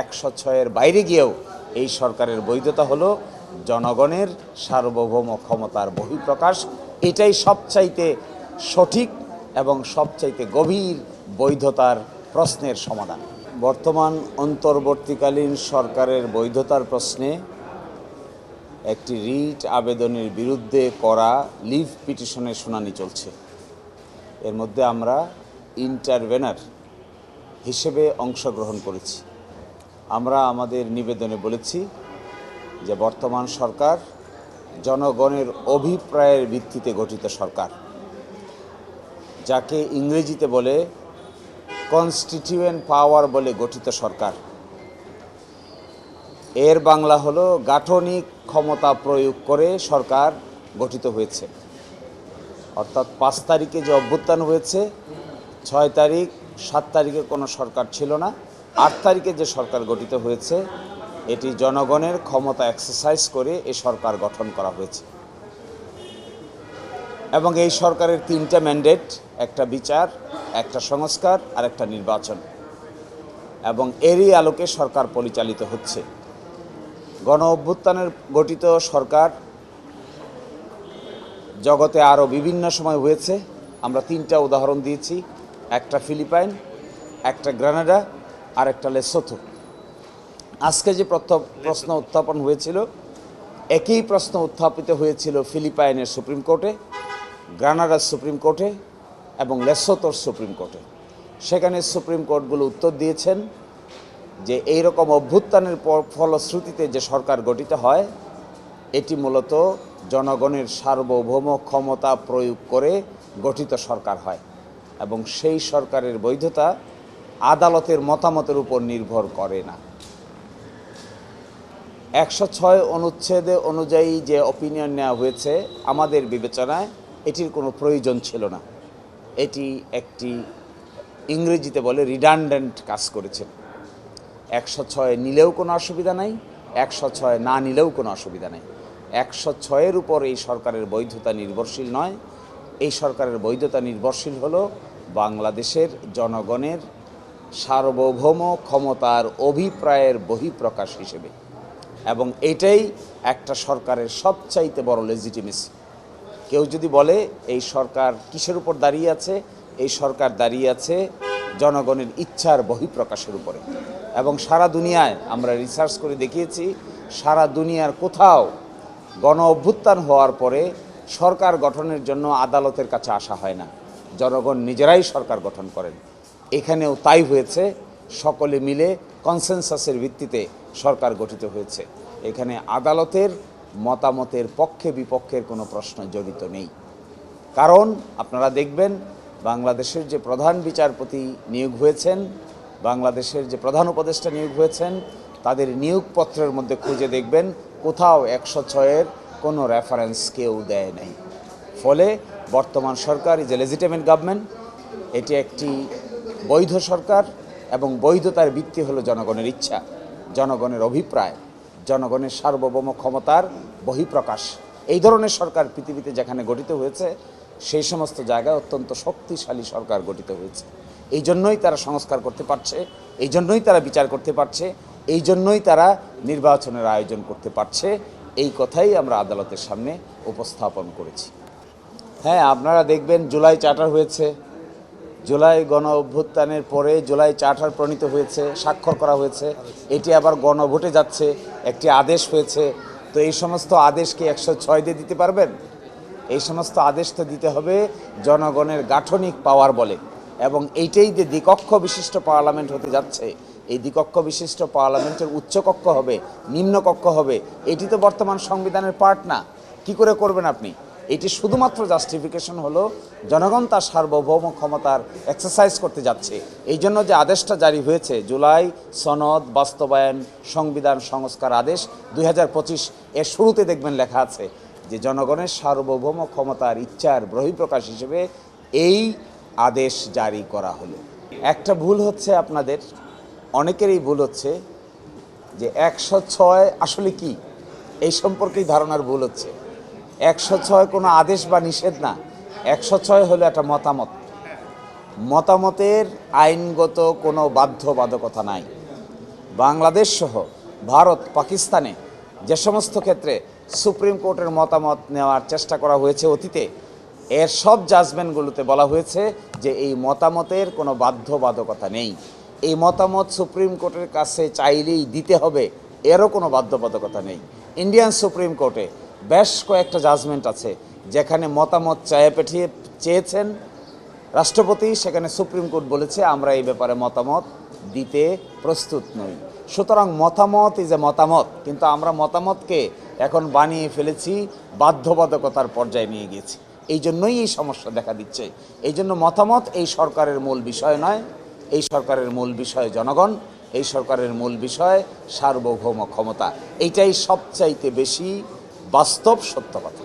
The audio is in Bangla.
একশো ছয়ের বাইরে গিয়েও এই সরকারের বৈধতা হলো, জনগণের সার্বভৌম ক্ষমতার বহিঃপ্রকাশ। এটাই সবচাইতে সঠিক এবং সবচাইতে গভীর বৈধতার প্রশ্নের সমাধান। বর্তমান অন্তর্বর্তীকালীন সরকারের বৈধতার প্রশ্নে একটি রিট আবেদনের বিরুদ্ধে করা লিভ পিটিশনের শুনানি চলছে। এর মধ্যে আমরা ইন্টারভেনার হিসেবে অংশগ্রহণ করেছি। আমরা আমাদের নিবেদনে বলেছি যে বর্তমান সরকার জনগণের অভিপ্রায়ের ভিত্তিতে গঠিত সরকার, যাকে ইংরেজিতে বলে কনস্টিটিউয়েন্ট পাওয়ার বলে গঠিত সরকার। এর বাংলা হলো গাঠনিক ক্ষমতা প্রয়োগ করে সরকার গঠিত হয়েছে। অর্থাৎ পাঁচ তারিখে যে অভ্যুত্থান হয়েছে, ছয় তারিখ, সাত তারিখে কোনো সরকার ছিল না। আট তারিখে যে সরকার গঠিত হয়েছে, এটি জনগণের ক্ষমতা এক্সারসাইজ করে এ সরকার গঠন করা হয়েছে। এবং এই সরকারের তিনটা ম্যান্ডেট একটা বিচার, একটা সংস্কার, আর একটা নির্বাচন। এবং এরই আলোকে সরকার পরিচালিত হচ্ছে। গণ অভ্যুত্থানের গঠিত সরকার জগতে আরও বিভিন্ন সময় হয়েছে। আমরা তিনটা উদাহরণ দিয়েছি। একটা ফিলিপাইন, একটা গ্রানাডা আর একটা লেসোথো আজকে যে প্রশ্ন উত্থাপন হয়েছিল, একই প্রশ্ন উত্থাপিত হয়েছিল ফিলিপাইনের সুপ্রিম কোর্টে, গ্রানাডার সুপ্রিম কোর্টে এবং লেসোতোর সুপ্রিম কোর্টে। সেখানে সুপ্রিম কোর্টগুলো উত্তর দিয়েছেন যে এই রকম অভ্যুত্থানের ফলশ্রুতিতে যে সরকার গঠিত হয়, এটি মূলত জনগণের সার্বভৌম ক্ষমতা প্রয়োগ করে গঠিত সরকার হয় এবং সেই সরকারের বৈধতা আদালতের মতামতের উপর নির্ভর করে না। একশো ছয় অনুচ্ছেদে অনুযায়ী যে অপিনিয়ন নেওয়া হয়েছে, আমাদের বিবেচনায় এটির কোনো প্রয়োজন ছিল না। এটি একটি ইংরেজিতে বলে রিডান্ডেন্ট কাজ করেছেন একশো ছয় নিলেও কোনো অসুবিধা নাই, একশো ছয় না নিলেও কোনো অসুবিধা নেই। একশো ছয়ের উপর এই সরকারের বৈধতা নির্ভরশীল নয়। এই সরকারের বৈধতা নির্ভরশীল হলো বাংলাদেশের জনগণের সার্বভৌম ক্ষমতার অভিপ্রায়ের বহিঃপ্রকাশ হিসেবে। এবং এটাই একটা সরকারের সবচাইতে বড় লেজিটিমেসি কেউ যদি বলে, এই সরকার কিসের উপর দাঁড়িয়ে আছে? এই সরকার দাঁড়িয়ে আছে জনগণের ইচ্ছার বহিঃপ্রকাশের উপরে। এবং সারা দুনিয়ায় আমরা রিসার্চ করে দেখিয়েছি, সারা দুনিয়ার কোথাও গণ অভ্যুত্থান হওয়ার পরে সরকার গঠনের জন্য আদালতের কাছে আসা হয় না। জনগণ নিজেরাই সরকার গঠন করেন। এখানেও তাই হয়েছে, সকলে মিলে কনসেনসাসের ভিত্তিতে সরকার গঠিত হয়েছে। এখানে আদালতের মতামতের পক্ষে বিপক্ষের কোনো প্রশ্ন জড়িত নেই। কারণ আপনারা দেখবেন, বাংলাদেশের যে প্রধান বিচারপতি নিয়োগ হয়েছেন, বাংলাদেশের যে প্রধান উপদেষ্টা নিয়োগ হয়েছেন, তাদের নিয়োগপত্রের মধ্যে খুঁজে দেখবেন, কোথাও একশো ছয়ের কোনো রেফারেন্স কেউ দেয় নাই। ফলে বর্তমান সরকার ইজ এ লেজিটেমেন্ট গভর্নমেন্ট এটি একটি বৈধ সরকার এবং বৈধতার ভিত্তি হলো জনগণের ইচ্ছা, জনগণের অভিপ্রায়, জনগণের সার্বভৌম ক্ষমতার বহিঃপ্রকাশ। এই ধরনের সরকার পৃথিবীতে যেখানে গঠিত হয়েছে, সেই সমস্ত জায়গায় অত্যন্ত শক্তিশালী সরকার গঠিত হয়েছে। এই জন্যই তারা সংস্কার করতে পারছে, এই জন্যই তারা বিচার করতে পারছে, এই জন্যই তারা নির্বাচনের আয়োজন করতে পারছে। এই কথাই আমরা আদালতের সামনে উপস্থাপন করেছি। হ্যাঁ আপনারা দেখবেন জুলাই চার্টার হয়েছে। জুলাই গণ অভ্যুত্থানের পরে জুলাই চার্টার প্রণীত হয়েছে, স্বাক্ষর করা হয়েছে। এটি আবার গণভোটে যাচ্ছে, একটি আদেশ হয়েছে। তো এই সমস্ত আদেশকে একশো ছয় দিয়ে দিতে পারবেন? এই সমস্ত আদেশ তো দিতে হবে জনগণের গাঠনিক পাওয়ার বলে। এবং এইটাই যে দ্বিকক্ষ বিশিষ্ট পার্লামেন্ট হতে যাচ্ছে, এই দ্বিকক্ষ বিশিষ্ট পার্লামেন্টের উচ্চকক্ষ হবে নিম্নকক্ষ হবে, এটি তো বর্তমান সংবিধানের পার্ট না। কি করে করবেন আপনি? এটি শুধুমাত্র জাস্টিফিকেশন হলো জনগণ তার সার্বভৌম ক্ষমতার এক্সারসাইজ করতে যাচ্ছে। এই জন্য যে আদেশটা জারি হয়েছে, জুলাই সনদ, বাস্তবায়ন, সংবিধান সংস্কার আদেশ দু হাজার পঁচিশ, এর শুরুতে দেখবেন লেখা আছে যে জনগণের সার্বভৌম ক্ষমতার ইচ্ছার বহিঃপ্রকাশ হিসেবে এই আদেশ জারি করা হলো। একটা ভুল হচ্ছে আপনাদের, অনেকেরই ভুল হচ্ছে যে একশো ছয় আসলে কি? এই সম্পর্কেই ধারণার ভুল হচ্ছে। একশো ছয় কোনো আদেশ বা নিষেধ না। একশো ছয় হলো একটা মতামত। মতামতের আইনগত কোনো বাধ্যবাধকতা নাই। বাংলাদেশ সহ ভারত, পাকিস্তানে যে সমস্ত ক্ষেত্রে সুপ্রিম কোর্টের মতামত নেওয়ার চেষ্টা করা হয়েছে অতীতে, এর সব জাজমেন্টগুলোতে বলা হয়েছে যে এই মতামতের কোনো বাধ্যবাধকতা নেই। এই মতামত সুপ্রিম কোর্টের কাছে চাইলেই দিতে হবে, এরও কোনো বাধ্যবাধকতা নেই। ইন্ডিয়ান সুপ্রিম কোর্টে বেশ কয়েকটা জাজমেন্ট আছে, যেখানে মতামত চায়ে পেঠিয়ে চেয়েছেন রাষ্ট্রপতি, সেখানে সুপ্রিম কোর্ট বলেছে, আমরা এই ব্যাপারে মতামত দিতে প্রস্তুত নই। সুতরাং মতামত ইজ এ মতামত, কিন্তু আমরা মতামতকে এখন বানিয়ে ফেলেছি, বাধ্যবাধকতার পর্যায়ে নিয়ে গিয়েছি। এই জন্যই এই সমস্যা দেখা দিচ্ছে। এই জন্য মতামত এই সরকারের মূল বিষয় নয়, এই সরকারের মূল বিষয় জনগণ, এই সরকারের মূল বিষয় সার্বভৌম ক্ষমতা। এইটাই সবচাইতে বেশি বাস্তব সত্যবাদী।